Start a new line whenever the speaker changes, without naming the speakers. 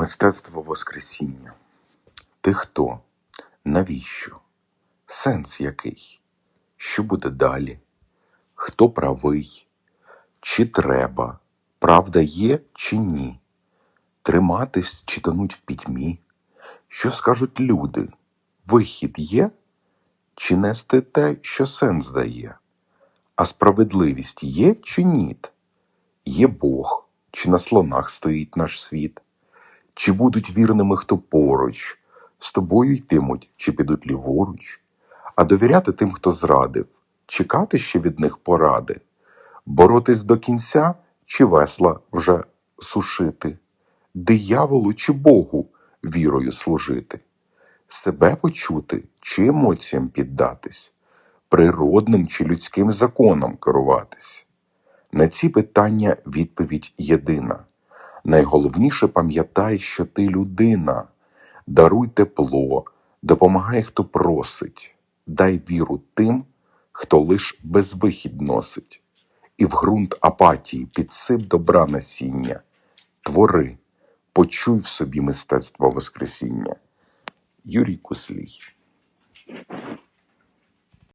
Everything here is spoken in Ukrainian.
Мистецтво Воскресіння. Ти хто? Навіщо? Сенс який? Що буде далі? Хто правий? Чи треба? Правда є чи ні? Триматись чи тонуть в пітьмі? Що скажуть люди? Вихід є? Чи нести те, що сенс дає? А справедливість є чи ніт? Є Бог, чи на слонах стоїть наш світ? Чи будуть вірними, хто поруч, з тобою йтимуть, чи підуть ліворуч, а довіряти тим, хто зрадив, чекати ще від них поради, боротись до кінця, чи весла вже сушити, дияволу чи Богу вірою служити, себе почути чи емоціям піддатись, природним чи людським законом керуватись. На ці питання відповідь єдина. Найголовніше пам'ятай, що ти людина. Даруй тепло, допомагай, хто просить, дай віру тим, хто лиш безвихідь носить, і в ґрунт апатії підсип добра насіння. Твори, почуй в собі мистецтво Воскресіння. Юрій Куслій